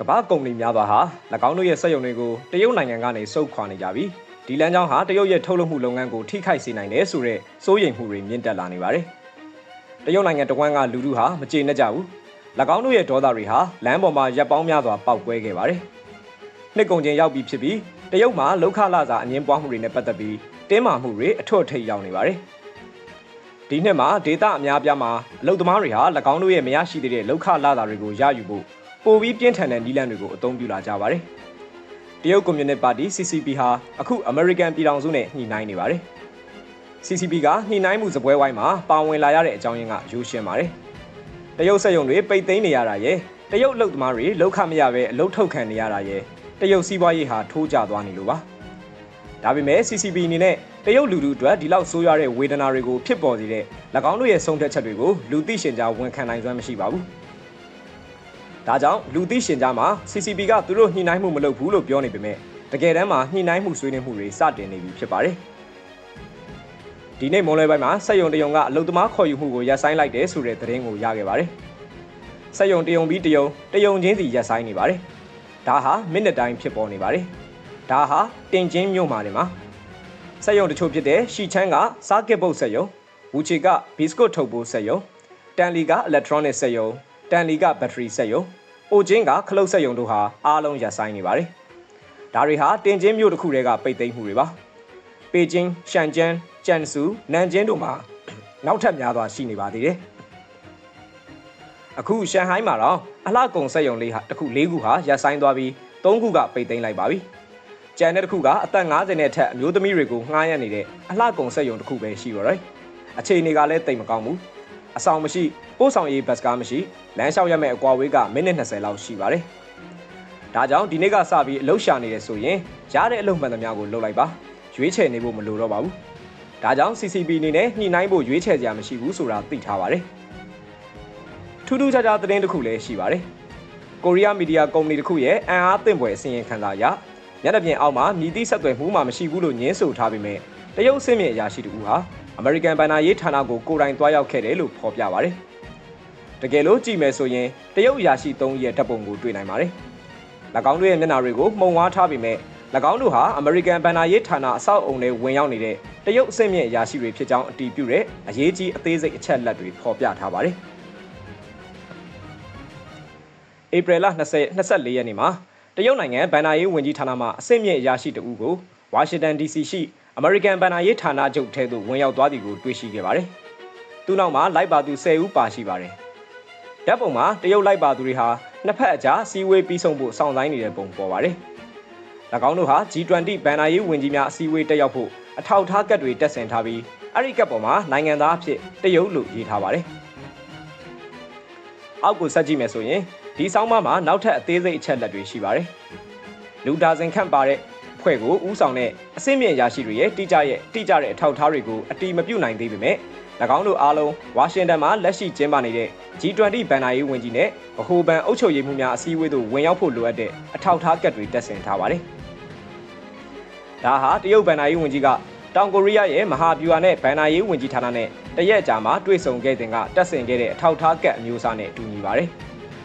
ကမ္ဘာကုမ္ပဏီများစွာဟာ၎င်းတို့ရဲ့စက်ရုံတွေကိုတရုတ်နိုင်ငံကနေစုပ်ခွာနေကြပြီးဒီလမ်းကြောင်းဟာတရုတ်ရဲ့ထုတ်လုပ်မှုလုပ်ငန်းကိုထိခိုက်စေနိုင်တယ်ဆိုတဲ့စိုးရိမ်မှုတွေမြင့်တက်လာနေပါတယ်။တရုတ်နိုင်ငံတဝန်းကလူထုဟာမကျေနပ်ကြဘူး။၎င်းတို့ရဲ့ဒေါသတွေဟာလမ်းပေါ်မှာရပ်ပေါင်းများစွာပောက်ကွဲခဲ့ပါတယ်။နှစ်ကုန်ချင်းရောက်ပြီးဖြစ်ပြီးတရုတ်မှာလောက်ခလာစာအငင်းပွားမှုတွေနဲ့ပတ်သက်ပြီးတင်းမာမှုတွေအထွတ်အထိပ်ရောက်နေပါတယ်။ဒီနှစ်မှာဒေတာအများပြားမှာအလုသမားတွေဟာ၎င်းတို့ရဲ့မရရှိသေးတဲ့လောက်ခလာစာတွေကိုရယူဖို့ ပိုပြီးပြင်းထန်တဲ့နည်းလမ်းတွေကိုအသုံးပြုလာကြပါတယ်။တရုတ်ကွန်မြူနစ်ပါတီ CCP ဟာအခု American ပြည်ထောင်စုနဲ့ညှိနှိုင်းနေပါတယ်။ CCP ကညှိနှိုင်းမှုစပွဲဝိုင်းမှာပါဝင်လာရတဲ့အကြောင်းရင်းကရိုးရှင်းပါတယ်။တရုတ်စက်ရုံတွေပိတ်သိမ်းနေရတာရယ်တရုတ်အလုပ်သမားတွေလောက်ခမရပဲအလုပ်ထုတ်ခံနေရတာရယ်တရုတ်စီးပွားရေးဟာထိုးကျသွားနေလို့ပါ။ဒါပေမဲ့ CCP အနေနဲ့တရုတ်လူထုအတွက်ဒီလောက်ဆိုးရွားတဲ့ဝေဒနာတွေကိုဖြစ်ပေါ်စေတဲ့၎င်းတို့ရဲ့ဆုံးဖြတ်ချက်တွေကိုလူသိရှင်ကြားဝန်ခံနိုင်စွမ်းမရှိပါဘူး။ ဒါကြောင့်လူသိရှင်ကြားမှာ CCP ကသူတို့ညှိနှိုင်းမှုမလုပ်ဘူးလို့ပြောနေပေမဲ့တကယ်တမ်းမှာညှိနှိုင်းမှုဆွေးနွေးမှုတွေစတင်နေပြီဖြစ်ပါတယ်။ဒီနေ့မွန်လွဲပိုင်းမှာစက်ယုံတယုံကအလုသမားခေါ်ယူမှုကိုရပ်ဆိုင်းလိုက်တယ်ဆိုတဲ့သတင်းကိုရခဲ့ပါတယ်။စက်ယုံတယုံပြီးတယုံတယုံချင်းစီရပ်ဆိုင်းနေပါတယ်။ဒါဟာမိနစ်တိုင်းဖြစ်ပေါ်နေပါတယ်။ဒါဟာတင်ချင်းမြို့မှာနေမှာစက်ယုံတချို့ဖြစ်တဲ့ရှီချန်းကစားကစ်ပုတ်စက်ယုံဝူချီကဘီစကွတ်ထုတ်ဖို့စက်ယုံတန်လီက electronic စက်ယုံတန်လီကဘက်ထရီစက်ယုံ အိုချင်းကခလုတ်စက်ယုံတို့ဟာအားလုံးရပ်ဆိုင်းနေပါတယ်။ဒါတွေဟာတင်ချင်းမြို့တစ်ခုတည်းကပိတ်သိမ်းမှုတွေပါ။ပေကျင်း၊ရှန်ကျန်း၊ကျန်ဆူ၊နန်ကျင်းတို့မှာနောက်ထပ်များစွာရှိနေပါသေးတယ်။အခုရှန်ဟိုင်းမှာတော့အလှကုံစက်ယုံလေးဟာတစ်ခု၄ခုဟာရပ်ဆိုင်းသွားပြီး၃ခုကပိတ်သိမ်းလိုက်ပါပြီ။ကျန်တဲ့တစ်ခုကအသက်50နဲ့ထက်အမျိုးသမီးတွေကိုငှားရမ်းနေတဲ့အလှကုံစက်ယုံတစ်ခုပဲရှိတော့တယ်။အခြေအနေကလည်းတိတ်မကောင်းဘူး။အဆောင်မရှိ ပို့ဆောင်ရေးဘတ်စကားမရှိလမ်းလျှောက်ရမယ့်အကွာဝေးကမိနစ်20လောက်ရှိပါတယ်။ဒါကြောင့်ဒီနေ့ကစပြီးအလုပ်ရှာနေတယ်ဆိုရင်ရတဲ့အလုပ်မှန်သမျှကိုလုပ်လိုက်ပါ။ရွေးချယ်နေဖို့မလိုတော့ပါဘူး။ဒါကြောင့် CCP အနေနဲ့ညှိနှိုင်းဖို့ရွေးချယ်စရာမရှိဘူးဆိုတာသိထားပါတယ်။ထူးထူးခြားခြားသတင်းတစ်ခုလည်းရှိပါတယ်။ကိုရီးယားမီဒီယာကုမ္ပဏီတစ်ခုရဲ့အံအားသင့်ပွဲအစီရင်ခံစာအရညနေပြင်အောက်မှာမြည်သည့်ဆက်သွယ်မှုမှမရှိဘူးလို့ညင်းဆိုထားပေမဲ့တရုတ်စစ်မြင့်အရာရှိတူဟာအမေရိကန်ဘဏ္ဍာရေးဌာနကိုကိုယ်တိုင်တွားရောက်ခဲ့တယ်လို့ဖော်ပြပါတယ်။ တကယ်လို့ကြည့်မယ်ဆိုရင်တရုတ်အရာရှိ၃ရဲ့ဓာတ်ပုံကိုတွေ့နိုင်ပါတယ်။၎င်းတို့ရဲ့မျက်နှာတွေကိုမှုံဝါးထားပေမဲ့၎င်းတို့ဟာအမေရိကန်ဘဏ္ဍာရေးဌာနအဆောက်အုံထဲဝင်ရောက်နေတဲ့တရုတ်အဆင့်မြင့်အရာရှိတွေဖြစ်ကြောင်းအတည်ပြုတဲ့အရေးကြီးအသေးစိတ်အချက်လက်တွေဖော်ပြထားပါတယ်။ဧပြီလ20 24ရက်နေ့မှာတရုတ်နိုင်ငံဘဏ္ဍာရေးဝန်ကြီးဌာနမှအဆင့်မြင့်အရာရှိတဦးကိုဝါရှင်တန် DC ရှိအမေရိကန်ဘဏ္ဍာရေးဌာနချုပ်ထဲသို့ဝင်ရောက်သွားသည်ကိုတွေ့ရှိခဲ့ပါတယ်။သူ့နောက်မှာလိုက်ပါသူ10ဦးပါရှိပါတယ်။ ဓာတ်ပုံမှာတရုတ်လိုက်ပါသူတွေဟာနှစ်ဖက်အကြားစီဝေးပြီးဆုံးဖို့စောင့်ဆိုင်းနေတဲ့ပုံပေါ်ပါတယ်။၎င်းတို့ဟာ G20 ဘဏ္ဍာရေးဝန်ကြီးများအစည်းအဝေးတက်ရောက်ဖို့အထောက်အထားကတ်တွေတက်ဆင်ထားပြီးအဲ့ဒီကတ်ပေါ်မှာနိုင်ငံသားအဖြစ်တရုတ်လို့ရေးထားပါတယ်။အောက်ကိုဆက်ကြည့်မယ်ဆိုရင်ဒီဆောင်းပါးမှာနောက်ထပ်အသေးစိတ်အချက်လက်တွေရှိပါတယ်။လူဒါဇင်ခန့်ပါတဲ့ဖွဲ့ကိုဥဆောင်တဲ့အစိမ့်မြင့်ရရှိတွေရဲ့တိကျရဲ့တိကျတဲ့အထောက်အထားတွေကိုအတိမပြုတ်နိုင်သေးပေမဲ့၎ င်းတို့အားလုံးဝါရှင်တန်မှာလက်ရှိကျင်းပနေတဲ့ G20 ဘဏ္ဍာရေးဝန်ကြီးနဲ့ဗဟိုဘဏ်အုပ်ချုပ်ရေးမှူးများအစည်းအဝေးသို့ဝင်ရောက်ဖို့လိုအပ်တဲ့အထောက်အထားကတ်တွေတက်ဆင်ထားပါတယ်။ဒါဟာတရုတ်ဘဏ္ဍာရေးဝန်ကြီးကတောင်ကိုရီးယားရဲ့မဟာဗျူဟာနဲ့ဘဏ္ဍာရေးဝန်ကြီးဌာနနဲ့တရက်ကြာမှာတွေ့ဆုံခဲ့တဲ့ကတက်ဆင်ခဲ့တဲ့အထောက်အထားကတ်အမျိုးအစားနဲ့အတူညီပါတယ်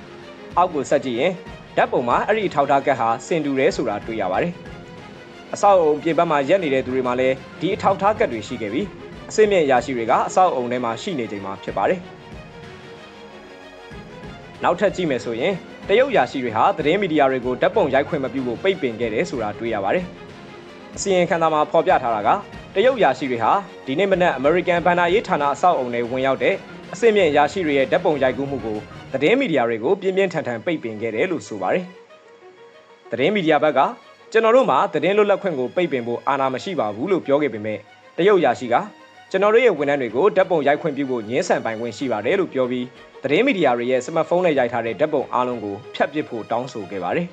။အောက်ကိုဆက်ကြည့်ရင်ဓာတ်ပုံမှာအဲ့ဒီထောက်ထားကတ်ဟာစင်တူတယ်ဆိုတာတွေ့ရပါတယ်။အဆောက်အုံပြင်ပမှာရက်နေတဲ့သူတွေမှာလည်းဒီအထောက်ထားကတ်တွေရှိခဲ့ပြီးအ စစ်မြင့်ရာရှိတွေကအဆောက်အုံထဲမှာရှိနေချိန်မှာဖြစ်ပါတယ်။နောက်ထပ်ကြည့်မယ်ဆိုရင်တရုတ်ရာရှိတွေဟာသတင်းမီဒီယာတွေကိုဓာတ်ပုံရိုက်ခွင့်မပြုဖို့ပိတ်ပင်ခဲ့တယ်ဆိုတာတွေ့ရပါတယ်။အစီရင်ခံစာမှာဖော်ပြထားတာကတရုတ်ရာရှိတွေဟာဒီနေ့မနက်အမေရိကန်ဘဏ္ဍာရေးဌာနအဆောက်အုံထဲဝင်ရောက်တဲ့အစစ်မြင့်ရာရှိတွေရဲ့ဓာတ်ပုံရိုက်ကူးမှုကိုသတင်းမီဒီယာတွေကိုပြင်းပြင်းထန်ထန်ပိတ်ပင်ခဲ့တယ်လို့ဆိုပါတယ်။သတင်းမီဒီယာဘက်ကကျွန်တော်တို့မှာသတင်းလွတ်လပ်ခွင့်ကိုပိတ်ပင်ဖို့အာဏာမရှိပါဘူးလို့ပြောခဲ့ပေမဲ့တရုတ်ရာရှိက ကျွန်တော်တို့ရဲ့ဝန်ထမ်းတွေကိုဓာတ်ပုံရိုက်ခွင့်ပြုဖို့ညှင်းဆန်ပိုင်ခွင့်ရှိပါတယ်လို့ပြောပြီးသတင်းမီဒီယာတွေရဲ့စမတ်ဖုန်းနဲ့ရိုက်ထားတဲ့ဓာတ်ပုံအားလုံးကိုဖျက်ပစ်ဖို့တောင်းဆိုခဲ့ပါတယ်။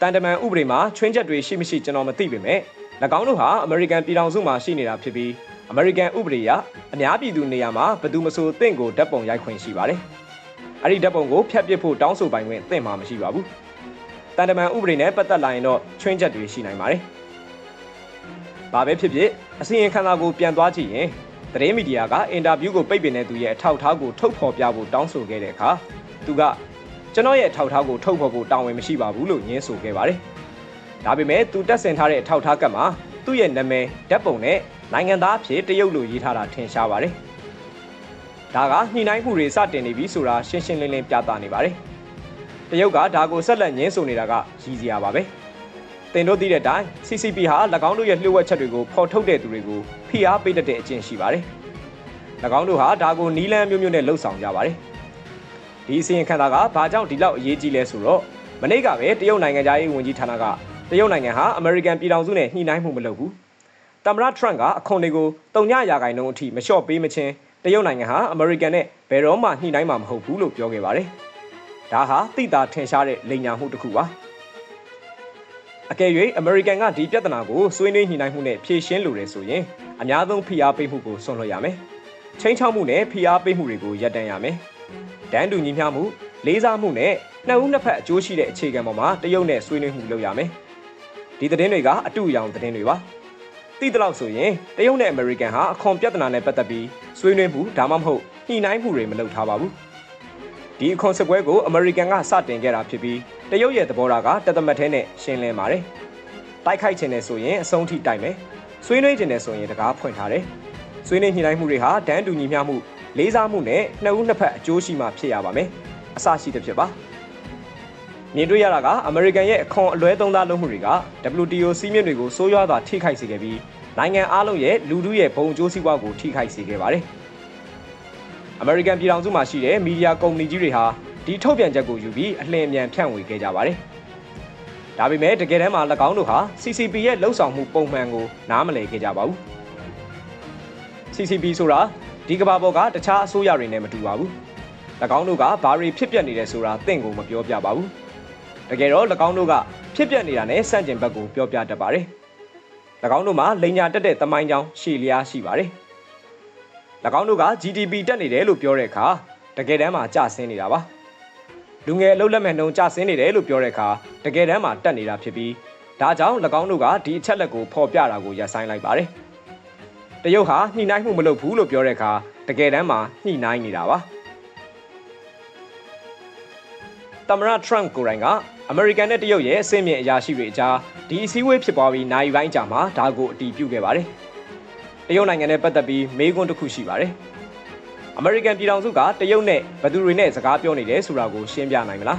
တန်တမန်ဥပဒေမှာချွင်းချက်တွေရှိမရှိကျွန်တော်မသိပေမဲ့၎င်းတို့ဟာအမေရိကန်ပြည်ထောင်စုမှာရှိနေတာဖြစ်ပြီးအမေရိကန်ဥပဒေအရအများပြည်သူနေရာမှာဘယ်သူမဆိုတင့်ကိုဓာတ်ပုံရိုက်ခွင့်ရှိပါတယ်။အဲ့ဒီဓာတ်ပုံကိုဖျက်ပစ်ဖို့တောင်းဆိုပိုင်ခွင့်တင့်မှာမရှိပါဘူး။တန်တမန်ဥပဒေနဲ့ပတ်သက်လာရင်တော့ချွင်းချက်တွေရှိနိုင်ပါတယ်။ ဘာပဲဖြစ်ဖြစ်အစီရင်ခံစာကိုပြန်သွားကြည့်ရင်သတင်းမီဒီယာကအင်တာဗျူးကိုပိတ်ပင်တဲ့သူရဲ့အထောက်အထားကိုထုတ်ဖော်ပြဖို့တောင်းဆိုခဲ့တဲ့အခါသူကကျွန်တော်ရဲ့ထောက်ထားကိုထုတ်ဖော်ဖို့တာဝန်မရှိပါဘူးလို့ညင်းဆိုခဲ့ပါတယ်။ဒါပေမဲ့သူတက်ဆင်ထားတဲ့ထောက်ထားကတ်မှာသူ့ရဲ့နာမည်ဓာတ်ပုံနဲ့နိုင်ငံသားအဖြစ်တရုတ်လိုရေးထားတာထင်ရှားပါတယ်။ဒါကညှိနှိုင်းမှုတွေစတင်နေပြီဆိုတာရှင်းရှင်းလင်းလင်းပြသနေပါတယ်။တရုတ်ကဒါကိုဆက်လက်ညင်းဆိုနေတာကရည်စရာပါပဲ။ တင်တို့သိတဲ့အတိုင်း CCP ဟာ၎င်းတို့ရဲ့လျှို့ဝှက်ချက်တွေကိုဖော်ထုတ်တဲ့သူတွေကိုဖိအားပေးတတ်တဲ့အကျင့်ရှိပါတယ်။၎င်းတို့ဟာဒါကိုနီးလန်းမျိုးမျိုးနဲ့လှုပ်ဆောင်ကြပါတယ်။ဒီအစီရင်ခံစာကဘာကြောင့်ဒီလောက်အရေးကြီးလဲဆိုတော့မနေ့ကပဲတရုတ်နိုင်ငံသားရေးဝန်ကြီးဌာနကတရုတ်နိုင်ငံဟာအမေရိကန်ပြည်ထောင်စုနဲ့ညှိနှိုင်းမှုမလုပ်ဘူး။သမ္မတထရန့်ကအခွန်တွေကိုတုံညရာခိုင်နှုန်းအထိမလျှော့ပေးမချင်းတရုတ်နိုင်ငံဟာအမေရိကန်နဲ့ဘယ်တော့မှညှိနှိုင်းမှာမဟုတ်ဘူးလို့ပြောခဲ့ပါတယ်။ဒါဟာသိတာထင်ရှားတဲ့လိမ်ညာမှုတစ်ခုပါ။ အကယ်၍အမေရိကန်ကဒီပြဿနာကိုဆွေးနွေးညှိနှိုင်းမှုနဲ့ဖြေရှင်းလိုတယ်ဆိုရင်အများဆုံးဖိအားပေးမှုကိုဆွန့်လွှတ်ရမယ်။ချင်းချောက်မှုနဲ့ဖိအားပေးမှုတွေကိုရပ်တန့်ရမယ်။တန်းတူညီမျှမှုလေးစားမှုနဲ့နှစ်ဦးနှစ်ဖက်အကျိုးရှိတဲ့အခြေခံပေါ်မှာတရုတ်နဲ့ဆွေးနွေးမှုလုပ်ရမယ်။ဒီသတင်းတွေကအတူအယောင်သတင်းတွေပါ။သိသလောက်ဆိုရင်တရုတ်နဲ့အမေရိကန်ဟာအခွန်ပြဿနာနဲ့ပတ်သက်ပြီးဆွေးနွေးမှုဒါမှမဟုတ်ညှိနှိုင်းမှုတွေမလုပ်ထားပါဘူး။ဒီအခွန်စစ်ပွဲကိုအမေရိကန်ကစတင်ခဲ့တာဖြစ်ပြီး တရုတ်ရဲ့သဘောထားကတသမတ်ထဲနဲ့ရှင်းလင်းပါတယ်။တိုက်ခိုက်ခြင်းနဲ့ဆိုရင်အဆုံးထိတိုက်မယ်။ဆွေးနွေးခြင်းနဲ့ဆိုရင်တကားဖွင့်ထားတယ်။ဆွေးနွေးညှိနှိုင်းမှုတွေဟာတန်းတူညီမျှမှုလေးစားမှုနဲ့နှစ်ဦးနှစ်ဖက်အကျိုးရှိမှဖြစ်ရပါမယ်။အစရှိတဲ့ဖြစ်ပါ။မြင်တွေ့ရတာကအမေရိကန်ရဲ့အခွန်အလွဲသုံးစားလုပ်မှုတွေက WTO စီးမြင့်တွေကိုစိုးရွားစွာထိခိုက်စေခဲ့ပြီးနိုင်ငံအားလုံးရဲ့လူထုရဲ့ဘုံအကျိုးစီးပွားကိုထိခိုက်စေခဲ့ပါတယ်။အမေရိကန်ပြည်ထောင်စုမှာရှိတဲ့မီဒီယာကုမ္ပဏီကြီးတွေဟာ ဒီထုတ်ပြန်ချက်ကိုယူပြီးအလင်းအမြန်ဖြန့်ဝေခဲ့ကြပါတယ်။ဒါပေမဲ့တကယ်တမ်းမှာ၎င်းတို့ဟာ CCP ရဲ့လှုပ်ဆောင်မှုပုံမှန်ကိုနားမလည်ခဲ့ကြပါဘူး။ CCP ဆိုတာဒီကမ္ဘာပေါ်ကတခြားအစိုးရတွေနဲ့မတူပါဘူး။၎င်းတို့ကဘာတွေဖြစ်ပျက်နေတယ်ဆိုတာသင်ကိုမပြောပြပါဘူး။တကယ်တော့၎င်းတို့ကဖြစ်ပျက်နေတာနဲ့စန့်ကျင်ဘက်ကိုပြောပြတတ်ပါတယ်။၎င်းတို့မှာလိန်ညာတက်တဲ့တမိုင်းကြောင်းရှည်လျားရှိပါတယ်။၎င်းတို့က GDP တက်နေတယ်လို့ပြောတဲ့အခါတကယ်တမ်းမှာကျဆင်းနေတာပါ။ လူငယ်အလုပ်လက်မဲ့နှုန်းကျဆင်းနေတယ်လို့ပြောတဲ့အခါတကယ်တမ်းမှာတက်နေတာဖြစ်ပြီးဒါကြောင့်၎င်းတို့ကဒီအချက်လက်ကိုဖော်ပြတာကိုရပ်ဆိုင်းလိုက်ပါတယ်။တရုတ်ဟာညှိနှိုင်းမှုမလုပ်ဘူးလို့ပြောတဲ့အခါတကယ်တမ်းမှာညှိနှိုင်းနေတာပါ။သမ္မတထရန့်ကိုယ်တိုင်ကအမေရိကန်နဲ့တရုတ်ရဲ့အဆင့်မြင့်အရာရှိတွေအကြားဒီအစည်းအဝေးဖြစ်ပွားပြီးနိုင်ပိုင်းကြာမှာဒါကိုအတည်ပြုခဲ့ပါတယ်။တရုတ်နိုင်ငံနဲ့ပတ်သက်ပြီးမေးခွန်းတစ်ခုရှိပါတယ်။ အမေရိကန်ပြည်ထောင်စုကတရုတ်နဲ့ဘယ်သူတွေနဲ့စကားပြောနေတယ်ဆိုတာကိုရှင်းပြနိုင်မလား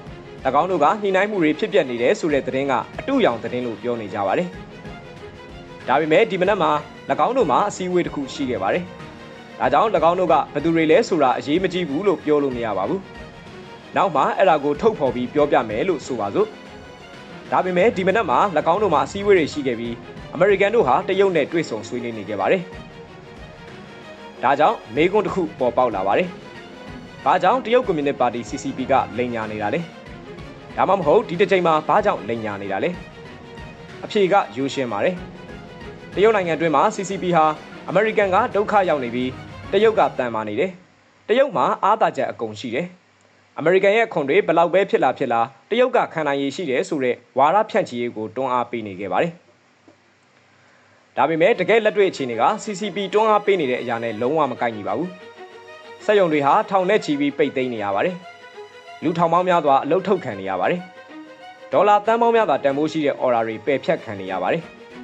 ။၎င်းတို့ကညှိနှိုင်းမှုတွေဖြစ်ပျက်နေတယ်ဆိုတဲ့သတင်းကအတူရောင်သတင်းလို့ပြောနေကြပါတယ်။ဒါပေမဲ့ဒီမနက်မှာ၎င်းတို့မှာအစည်းအဝေးတစ်ခုရှိခဲ့ပါတယ်။ဒါကြောင့်၎င်းတို့ကဘယ်သူတွေလဲဆိုတာအရေးမကြီးဘူးလို့ပြောလို့မရပါဘူး။နောက်မှအဲ့ဒါကိုထုတ်ဖော်ပြီးပြောပြမယ်လို့ဆိုပါစို့။ဒါပေမဲ့ဒီမနက်မှာ၎င်းတို့မှာအစည်းအဝေးတွေရှိခဲ့ပြီးအမေရိကန်တို့ဟာတရုတ်နဲ့တွေ့ဆုံဆွေးနွေးနေခဲ့ပါတယ်။ ဒါကြောင့်မေကွန်းတစ်ခုပေါ်ပေါက်လာပါတယ်။ဘာကြောင့်တရုတ်ကွန်မြူနစ်ပါတီ CCP ကလိန်ညာနေတာလဲ။ဒါမှမဟုတ်ဒီတစ်ချိန်မှာဘာကြောင့်လိန်ညာနေတာလဲ။အဖြေကယူရှင်းပါတယ်။တရုတ်နိုင်ငံတွင်းမှာ CCP ဟာအမေရိကန်ကဒုက္ခရောက်နေပြီးတရုတ်ကတန်မာနေတယ်။တရုတ်မှာအားသာချက်အကုန်ရှိတယ်။အမေရိကန်ရဲ့ခွန်တွေဘလောက်ပဲဖြစ်လာဖြစ်လာတရုတ်ကခံနိုင်ရည်ရှိတယ်ဆိုတဲ့ဝါရဖြန့်ချီရေးကိုတွန်းအားပေးနေခဲ့ပါတယ်။ ဒါပေမဲ့တကယ်လက်တွေ့အခြေအနေက CCP တွန်းအားပေးနေတဲ့အရာနဲ့လုံးဝမကိုက်ညီပါဘူး။စက်ရုံတွေဟာထောင်နဲ့ချီပြီးပိတ်သိမ်းနေရပါတယ်။လူထောင်ပေါင်းများစွာအလုထုတ်ခံနေရပါတယ်။ဒေါ်လာတန်ပေါင်းများစွာတန်ဖိုးရှိတဲ့ order တွေပယ်ဖြတ်ခံနေရပါတယ်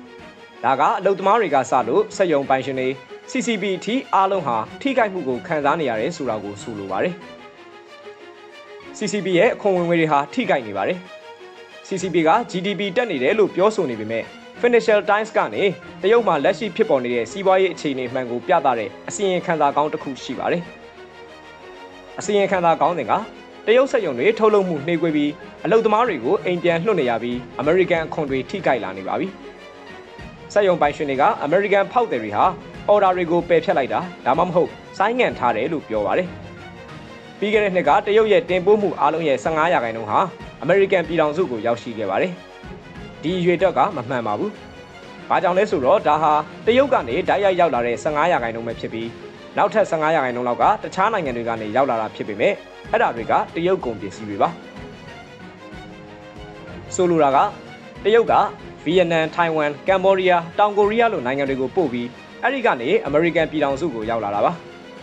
။ဒါကအလုသမားတွေကစလို့စက်ရုံပိုင်ရှင်တွေ CCP အထိအားလုံးဟာထိခိုက်မှုကိုခံစားနေရတယ်ဆိုတာကိုဆိုလိုပါတယ်။ CCP ရဲ့အခွန်ဝင်ငွေတွေဟာထိခိုက်နေပါတယ်။ CCP က GDP တက်နေတယ်လို့ပြောဆိုနေပေမဲ့ Financial Times ကနေတရုတ်မှာလက်ရှိဖြစ်ပေါ်နေတဲ့စီးပွားရေးအခြေအနေမှန်ကိုပြသတဲ့အစီရင်ခံစာကောင်းတစ်ခုရှိပါတယ်။အစီရင်ခံစာကောင်းတဲ့ကတရုတ်စက်ရုံတွေထုတ်လုပ်မှုနှေးကွေးပြီးအလုပ်သမားတွေကိုအိမ်ပြန်လွှတ်နေရပြီးအမေရိကန်အခွန်တွေထိခိုက်လာနေပါပြီ။စက်ရုံပိုင်ရှင်တွေကအမေရိကန်ဖောက်တယ်တွေဟာအော်ဒါတွေကိုပယ်ဖျက်လိုက်တာဒါမှမဟုတ်ဆိုင်းငံ့ထားတယ်လို့ပြောပါတယ်။ပြီးခဲ့တဲ့နှစ်ကတရုတ်ရဲ့တင်ပို့မှုအားလုံးရဲ့15ရာခိုင်နှုန်းဟာအမေရိကန်ပြည်ထောင်စုကိုရောက်ရှိခဲ့ပါတယ်။ ဒီရွေတွက်ကမမှန်ပါဘူး။ဘာကြောင့်လဲဆိုတော့ဒါဟာတရုတ်ကနေတိုက်ရိုက်ရောက်လာတဲ့15ရာခိုင်နှုန်းပဲဖြစ်ပြီးနောက်ထပ်15ရာခိုင်နှုန်းလောက်ကတခြားနိုင်ငံတွေကနေရောက်လာတာဖြစ်ပေမဲ့အဲ့ဒါတွေကတရုတ်ကုန်ပစ္စည်းတွေပါ။ဆိုလိုတာကတရုတ်ကဗီယက်နမ်၊ထိုင်ဝမ်၊ကမ်ဘောဒီးယား၊တောင်ကိုရီးယားလိုနိုင်ငံတွေကိုပို့ပြီးအဲ့ဒီကနေအမေရိကန်ပြည်ထောင်စုကိုရောက်လာတာပါ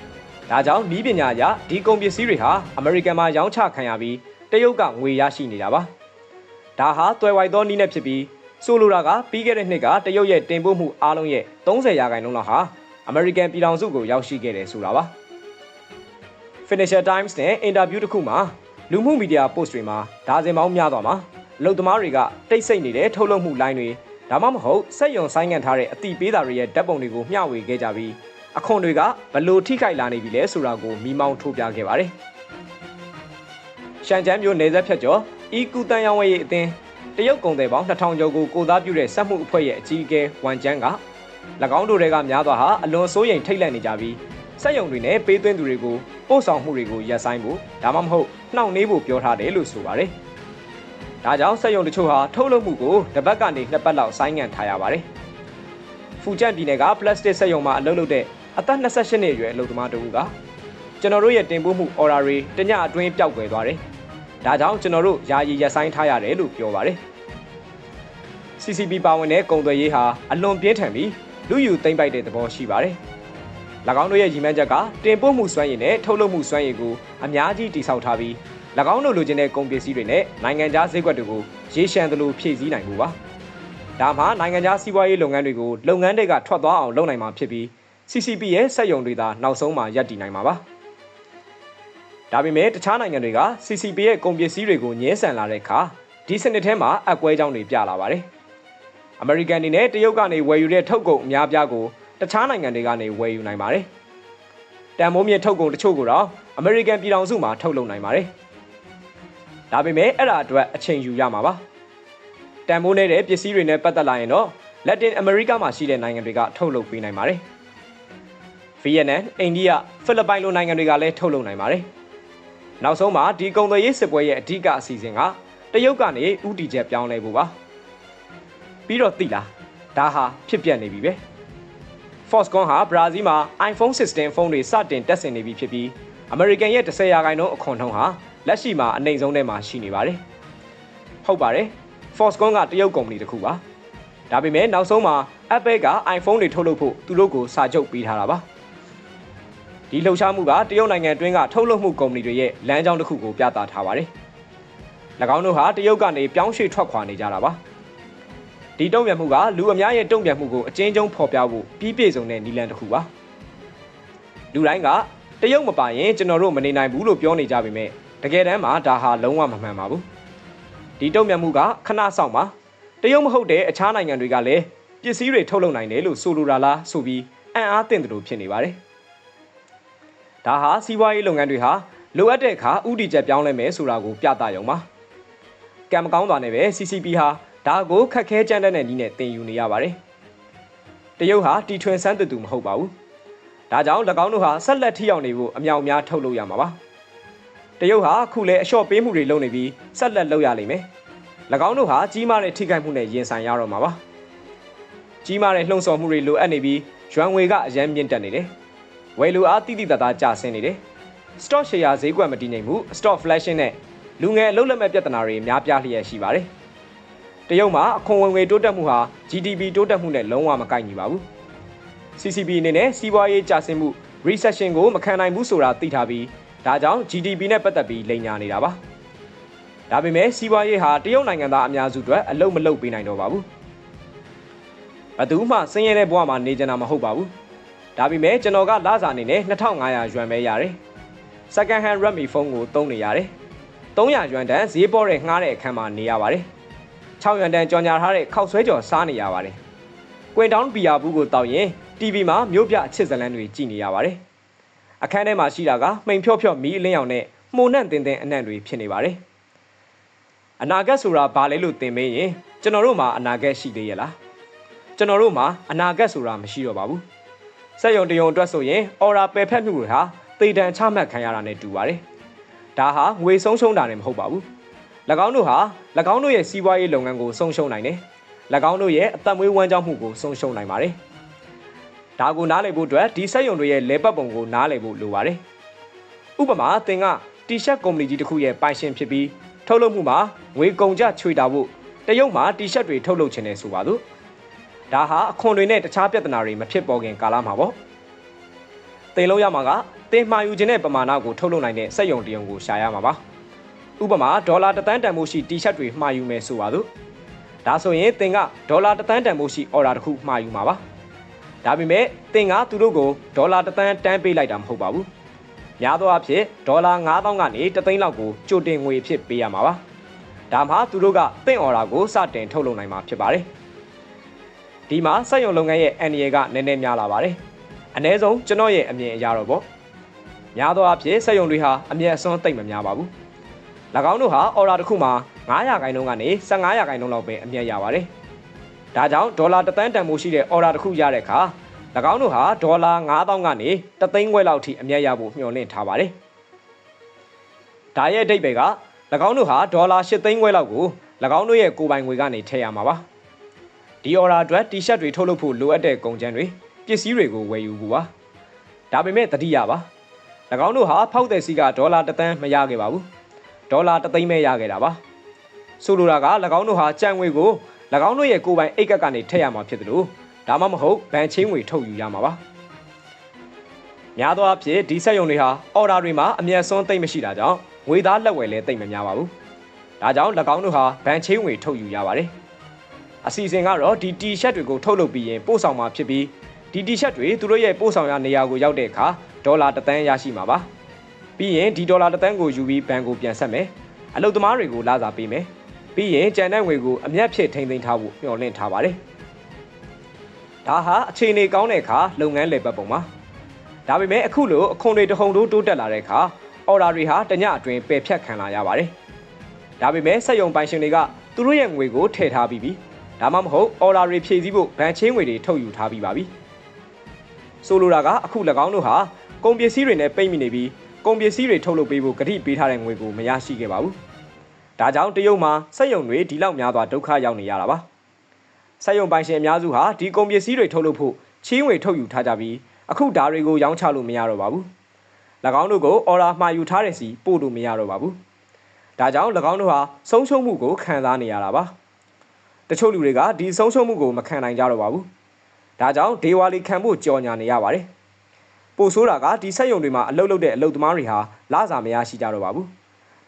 ။ဒါကြောင့်ဤပညာအရဒီကုန်ပစ္စည်းတွေဟာအမေရိကန်မှာရောင်းချခံရပြီးတရုတ်ကငွေရရှိနေတာပါ ဒါဟာတွယ်ဝိုက်သောနည်းနဲ့ဖြစ်ပြီးဆိုလိုတာကပြီးခဲ့တဲ့နှစ်ကတရုတ်ရဲ့တင်ပို့မှုအားလုံးရဲ့30ရာခိုင်နှုန်းလောက်ဟာအမေရိကန်ပြည်ထောင်စုကိုရောက်ရှိခဲ့တယ်ဆိုတာပါ Financial Times နဲ့အင်တာဗျူးတစ်ခုမှာလူမှုမီဒီယာ post တွေမှာဒါဇင်ပေါင်းများသွားမှာအလုပ်သမားတွေကတိတ်ဆိတ်နေတဲ့ထုတ်လုပ်မှုလိုင်းတွေဒါမှမဟုတ်စက်ယုံဆိုင်ငံ့ထားတဲ့အတိပေးတာတွေရဲ့ဓာတ်ပုံတွေကိုမျှဝေခဲ့ကြပြီးအခွန်တွေကဘလို့ထိခိုက်လာနေပြီလဲဆိုတာကိုမိမောင်းထိုးပြခဲ့ပါတယ်။ရှန်ကျန်းမျိုးနေဆက်ဖြတ်ကျော် ဤကူတန်ရောင်းဝယ်ရေးအသင်းတရုတ်ကုန်သည်ပေါင်း2000ကျော်ကိုကိုသားပြုတဲ့စက်မှုအဖွဲ့ရဲ့အကြီးအကဲဝန်ကျန်းက၎င်းတို့တွေကများစွာဟာအလွန်စိုးရိမ်ထိတ်လန့်နေကြပြီးစက်ယုံတွေနဲ့ပေးသွင်းသူတွေကိုပို့ဆောင်မှုတွေကိုရပ်ဆိုင်းဖို့ဒါမှမဟုတ်နှောင့်နှေးဖို့ပြောထားတယ်လို့ဆိုပါတယ်။ဒါကြောင့်စက်ယုံတချို့ဟာထုတ်လုပ်မှုကိုတစ်ပတ်ကနေနှစ်ပတ်လောက်ဆိုင်းငံ့ထားရပါတယ်။ဖူကျန့်ပြည်နယ်ကပလတ်စတစ်စက်ယုံမှာအလုပ်လုပ်တဲ့အသက်28နှစ်အရွယ်အလုပ်သမားတဦးကကျွန်တော်တို့ရဲ့တင်ပို့မှု order တွေတညအတွင်းပျောက်ကွယ်သွားတယ်။ ဒါကြောင့်ကျွန်တော်တို့ယာယီရပ်ဆိုင်းထားရတယ်လို့ပြောပါတယ်။ CCP ပါဝင်တဲ့ကုန်သွယ်ရေးဟာအလွန်ပြင်းထန်ပြီးလူယူသိမ့်ပိုက်တဲ့သဘောရှိပါတယ်။၎င်းတို့ရဲ့ရည်မှန်းချက်ကတင်ပို့မှုစွမ်းရည်နဲ့ထုတ်လုပ်မှုစွမ်းရည်ကိုအများကြီးတိစောက်ထားပြီး၎င်းတို့လိုချင်တဲ့ကုန်ပစ္စည်းတွေနဲ့နိုင်ငံခြားဈေးကွက်တွေကိုရေရှမ်းသလိုဖြည့်ဆည်းနိုင်မှုပါ။ဒါမှနိုင်ငံခြားစီးပွားရေးလုပ်ငန်းတွေကိုလုပ်ငန်းတွေကထွက်သွားအောင်လုပ်နိုင်မှာဖြစ်ပြီး CCP ရဲ့စက်ရုံတွေသာနောက်ဆုံးမှာရပ်တည်နိုင်မှာပါ။ ဒါပေမဲ့တခြားနိုင်ငံတွေက CCP ရဲ့ကုန်ပစ္စည်းတွေကိုညှင်းဆန်လာတဲ့အခါဒီစနစ်ထဲမှာအကွဲကြောင်းတွေပြလာပါတယ်။အမေရိကန်တွေနဲ့တရုတ်ကနေဝယ်ယူတဲ့ထုတ်ကုန်အများပြားကိုတခြားနိုင်ငံတွေကနေဝယ်ယူနိုင်ပါတယ်။တန်မိုးမြင့်ထုတ်ကုန်တချို့ကိုတော့အမေရိကန်ပြည်ထောင်စုမှာထုတ်လုပ်နိုင်ပါတယ်။ဒါပေမဲ့အဲ့ဒါအတွက်အချိန်ယူရမှာပါ။တန်မိုးနေတဲ့ပစ္စည်းတွေနဲ့ပတ်သက်လာရင်တော့လက်တင်အမေရိကမှာရှိတဲ့နိုင်ငံတွေကထုတ်လုပ်ပေးနိုင်ပါတယ်။ဗီယက်နမ်၊အိန္ဒိယ၊ဖိလစ်ပိုင်လိုနိုင်ငံတွေကလည်းထုတ်လုပ်နိုင်ပါတယ်။ နောက်ဆုံးမှာဒီကုန်သွယ်ရေးစစ်ပွဲရဲ့အဓိကအစီအစဉ်ကတရုတ်ကနေဥတီချက်ပြောင်းလဲဖို့ပါ။ပြီးတော့သိလားဒါဟာဖြစ်ပြနေပြီပဲ Foxconn ဟာဘရာဇီးမှာ iPhone 16ဖုန်းတွေစတင်တက်ဆင်နေပြီဖြစ်ပြီး American ရဲ့10ရာခိုင်နှုန်းအခွန်နှုန်းဟာလက်ရှိမှာအနှိမ်ဆုံးထဲမှာရှိနေပါတယ်ဟုတ်ပါတယ် Foxconn ကတရုတ်ကုမ္ပဏီတစ်ခုပါဒါပေမဲ့နောက်ဆုံးမှာ Apple က iPhone တွေထုတ်လုပ်ဖို့သူတို့ကိုစာချုပ်ပေးထားတာပါ ဒီလှုပ်ရှားမှုကတရုတ်နိုင်ငံအတွင်းကထုတ်လုပ်မှုကုမ္ပဏီတွေရဲ့လမ်းကြောင်းတစ်ခုကိုပြသထားပါတယ်၎င်းတို့ဟာတရုတ်ကနေပြောင်းရွှေ့ထွက်ခွာနေကြတာပါဒီတုံ့ပြန်မှုကလူအများရဲ့တုံ့ပြန်မှုကိုအကျဉ်းချုပ်ဖော်ပြဖို့ပြီးပြည့်စုံတဲ့နည်းလမ်းတစ်ခုပါလူတိုင်းကတရုတ်မပါရင်ကျွန်တော်တို့မနေနိုင်ဘူးလို့ပြောနေကြပေမဲ့တကယ်တမ်းမှာဒါဟာလုံးဝမမှန်ပါဘူးဒီတုံ့ပြန်မှုကခဏဆောင်ပါတရုတ်မဟုတ်တဲ့အခြားနိုင်ငံတွေကလည်းပစ္စည်းတွေထုတ်လုပ်နိုင်တယ်လို့ဆိုလိုတာလားဆိုပြီးအံ့အားသင့်တယ်လို့ဖြစ်နေပါတယ် ဒါဟာစီးပွားရေးလုပ်ငန်းတွေဟာလိုအပ်တဲ့အခါဥတီချက်ပြောင်းလဲမယ်ဆိုတာကိုပြသရုံပါကံမကောင်းတာနဲ့ပဲ CCP ဟာဒါကိုခက်ခဲကြမ်းတမ်းတဲ့နည်းနဲ့တင်ယူနေရပါတယ်။တရုတ်ဟာတီထွင်ဆန်းတူမဟုတ်ပါဘူး။ဒါကြောင့်၎င်းတို့ဟာဆက်လက်ထိရောက်နေဖို့အမြောက်များထုတ်လုပ်ရမှာပါ။တရုတ်ဟာအခုလည်းအလျှော့ပေးမှုတွေလုပ်နေပြီးဆက်လက်လုပ်ရလိမ့်မယ်။၎င်းတို့ဟာကြီးမားတဲ့ထိခိုက်မှုနဲ့ရင်ဆိုင်ရတော့မှာပါ။ကြီးမားတဲ့လှုံ့ဆော်မှုတွေလိုအပ်နေပြီးရွမ်ငွေကအရန်မြင့်တက်နေတယ်။ ဝယ်လိုအားတိတိတတ်တာကျဆင်းနေတယ်။ stock share ဈေးကွက်မတည်ငြိမ်မှု stock flashing နဲ့လူငယ်အလုပ်လက်မဲ့ပြဿနာတွေများပြားလျက်ရှိပါတယ်။တရုတ်မှာအခွန်ဝင်ငွေတိုးတက်မှုဟာ GDP တိုးတက်မှုနဲ့လုံးဝမကိုက်ညီပါဘူး။ CCP အနေနဲ့စီးပွားရေးကျဆင်းမှု recession ကိုမခံနိုင်ဘူးဆိုတာသိထားပြီးဒါကြောင့် GDP နဲ့ပတ်သက်ပြီးလိမ်ညာနေတာပါ။ဒါပေမဲ့စီးပွားရေးဟာတရုတ်နိုင်ငံသားအများစုအတွက်အလုံးမလုံးပေးနိုင်တော့ပါဘူး။ဘသူမှစင်းရဲတဲ့ဘဝမှာနေကြတာမဟုတ်ပါဘူး။ ဒါပေမဲ့ကျွန်တော်ကလစာအနေနဲ့2500ရွမ်ပဲရတယ်။ second hand Redmi ဖုန်းကိုသုံးနေရတယ်။300ရွမ်တန်ဈေးပေါ်တဲ့ငှားတဲ့အခန်းမှာနေရပါတယ်။6ရွမ်တန်ကြော်ညာထားတဲ့ခောက်ဆွဲကြော်စားနေရပါတယ်။ကွင်တောင်းဘီယာဘူးကိုတောက်ရင် TV မှာမြို့ပြအချစ်ဇလန်းတွေကြည့်နေရပါတယ်။အခန်းထဲမှာရှိတာကမှိန်ဖြော့ဖြော့မီးအလင်းရောင်နဲ့မှုန်နှံ့တင်တဲ့အနံ့တွေဖြစ်နေပါတယ်။အနာဂတ်ဆိုတာဘာလဲလို့သင်မေးရင်ကျွန်တော်တို့မှာအနာဂတ်ရှိသေးရဲ့လား။ကျွန်တော်တို့မှာအနာဂတ်ဆိုတာမရှိတော့ပါဘူး။ စက်ယုံတယုံအတွက်ဆိုရင်အော်ရာပယ်ဖက်မှုတွေဟာတေတံချမှတ်ခံရတာနဲ့တူပါတယ်။ဒါဟာငွေဆုံးရှုံးတာနဲ့မဟုတ်ပါဘူး။၎င်းတို့ဟာ၎င်းတို့ရဲ့စီးပွားရေးလုပ်ငန်းကိုဆုံးရှုံးနိုင်တယ်။၎င်းတို့ရဲ့အသက်မွေးဝမ်းကြောင်းမှုကိုဆုံးရှုံးနိုင်ပါတယ်။ဒါကိုနားလည်ဖို့အတွက်ဒီစက်ယုံတွေရဲ့လဲပတ်ပုံကိုနားလည်ဖို့လိုပါတယ်။ဥပမာသင်ကတီရှပ်ကုမ္ပဏီကြီးတစ်ခုရဲ့ပိုင်ရှင်ဖြစ်ပြီးထုတ်လုပ်မှုမှာငွေကုန်ကျချွေတာဖို့တရုတ်မှာတီရှပ်တွေထုတ်လုပ်ခြင်းနဲ့ဆိုပါစို့။ ဒါဟာအခွန်တွေနဲ့တခြားပြဿနာတွေမဖြစ်ပေါ်ခင်ကာလမှာပေါ့။သတင်လို့ရမှာကတင်မှာယူခြင်းတဲ့ပမာဏကိုထုတ်လုပ်နိုင်တဲ့စက်ရုံတရုံကိုရှာရမှာပါဥပမာဒေါ်လာတစ်သန်းတန်ဖိုးရှိတီရှပ်တွေမှာယူမယ်ဆိုပါစို့ဒါဆိုရင်တင်ကဒေါ်လာတစ်သန်းတန်ဖိုးရှိအော်ဒါတစ်ခုမှာယူမှာပါဒါပေမဲ့တင်ကသူတို့ကိုဒေါ်လာတစ်သန်းတန်းပေးလိုက်တာမဟုတ်ပါဘူးများသောအားဖြင့်ဒေါ်လာ9000ကနေတသိန်းလောက်ကိုကြိုတင်ငွေအဖြစ်ပေးရမှာပါဒါမှသူတို့ကတင့်အော်ဒါကိုစတင်ထုတ်လုပ်နိုင်မှာဖြစ်ပါတယ် ဒီမှာစက်ရုံလုပ်ငန်းရဲ့အန်ဒီယေကနည်းနည်းများလာပါတယ်အ ਨੇ ဆုံးကျွန်တော်ရဲ့အမြင်အရတော့ပေါ့များသောအားဖြင့်စက်ရုံတွေဟာအမြတ်အစွန်းသိမ့်မများပါဘူး၎င်းတို့ဟာအော်ဒါတစ်ခုမှာ900ခိုင်နှုန်းကနေ1500ခိုင်နှုန်းလောက်ပဲအမြတ်ရပါတယ်ဒါကြောင့်ဒေါ်လာတစ်သန်းတန်ဖိုးရှိတဲ့အော်ဒါတစ်ခုရတဲ့အခါ၎င်းတို့ဟာဒေါ်လာ9000ကနေတသိန်းခွဲလောက်ထိအမြတ်ရဖို့မျှော်လင့်ထားပါတယ်ဒါရဲ့အဓိပ္ပာယ်က၎င်းတို့ဟာဒေါ်လာ8သိန်းခွဲလောက်ကို၎င်းတို့ရဲ့ကိုယ်ပိုင်ငွေကနေထည့်ရမှာပါ ဒီအော်ဒါအတွက်တီရှပ်တွေထုတ်လုပ်ဖို့လိုအပ်တဲ့ကုန်ကျန်းတွေပစ္စည်းတွေကိုဝယ်ယူဖို့ပါဒါပေမဲ့တတိယပါ၎င်းတို့ဟာဖောက်တဲ့စီကဒေါ်လာတစ်သန်းမရခဲ့ပါဘူးဒေါ်လာတစ်သိန်းပဲရခဲ့တာပါဆိုလိုတာက၎င်းတို့ဟာကြံငွေကို၎င်းတို့ရဲ့ကိုယ်ပိုင်အိတ်ကပ်ကနေထည့်ရမှာဖြစ်တယ်လို့ဒါမှမဟုတ်ဘဏ်ချင်းငွေထုတ်ယူရမှာပါများသောအားဖြင့်ဒီစက်ရုံတွေဟာအော်ဒါတွေမှာအမျက်စွန်းသိမ့်မရှိတာကြောင့်ငွေသားလက်ဝယ်လည်းသိမ့်မများပါဘူးဒါကြောင့်၎င်းတို့ဟာဘဏ်ချင်းငွေထုတ်ယူရပါတယ် အစီအစဉ်ကတော့ဒီတီရှပ်တွေကိုထုတ်လုပ်ပြီးရင်ပို့ဆောင်မှာဖြစ်ပြီးဒီတီရှပ်တွေသူတို့ရဲ့ပို့ဆောင်ရနေရာကိုရောက်တဲ့အခါဒေါ်လာတစ်သန်းရရှိမှာပါပြီးရင်ဒီဒေါ်လာတစ်သန်းကိုယူပြီးဘဏ်ကိုပြန်ဆက်မယ်အလုပ်သမားတွေကိုလာစားပေးမယ်ပြီးရင်ကြံတဲ့ငွေကိုအမျက်ဖြစ်ထိန်းသိမ်းထားဖို့မျှော်လင့်ထားပါတယ်ဒါဟာအခြေအနေကောင်းတဲ့အခါလုပ်ငန်းလည်ပတ်ပုံပါဒါပေမဲ့အခုလိုအခွန်တွေတဟုန်တိုးတိုးတက်လာတဲ့အခါအော်ဒါတွေဟာတညအတွင်းပယ်ဖြတ်ခံလာရပါတယ်ဒါပေမဲ့စက်ရုံပိုင်ရှင်တွေကသူတို့ရဲ့ငွေကိုထည့်ထားပြီးပြီ ဒါမှမဟုတ်အော်ဒါတွေဖြည့်ဆည်းဖို့ဗန်ချင်းငွေတွေထုတ်ယူထားပြီးပါပြီဆိုလိုတာကအခု၎င်းတို့ဟာကုန်ပစ္စည်းတွေနဲ့ပိတ်မိနေပြီးကုန်ပစ္စည်းတွေထုတ်လုပ်ပေးဖို့ကတိပေးထားတဲ့ငွေကိုမရရှိခဲ့ပါဘူးဒါကြောင့်တရုတ်မှာစက်ရုံတွေဒီလောက်များစွာဒုက္ခရောက်နေရတာပါစက်ရုံပိုင်ရှင်အများစုဟာဒီကုန်ပစ္စည်းတွေထုတ်လုပ်ဖို့ချီးငွေထုတ်ယူထားကြပြီးအခုဓာတွေကိုရောင်းချလို့မရတော့ပါဘူး၎င်းတို့ကိုအော်ဒါမှာယူထားတဲ့စီပို့လို့မရတော့ပါဘူးဒါကြောင့်၎င်းတို့ဟာဆုံးရှုံးမှုကိုခံစားနေရတာပါ တချို့လူတွေကဒီဆုံးရှုံးမှုကိုမခံနိုင်ကြတော့ပါဘူးဒါကြောင့်ဒေဝါလီခံဖို့ကြော်ညာနေရပါတယ်ပို့ဆိုးတာကဒီစက်ရုံတွေမှာအလုပ်လုပ်တဲ့အလုပ်သမားတွေဟာလစာမရရှိကြတော့ပါဘူး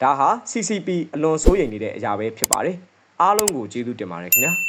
ဒါဟာ CCP အလွန်စိုးရိမ်နေတဲ့အရာပဲဖြစ်ပါတယ်အားလုံးကိုကျေးဇူးတင်ပါတယ်ခင်ဗျာ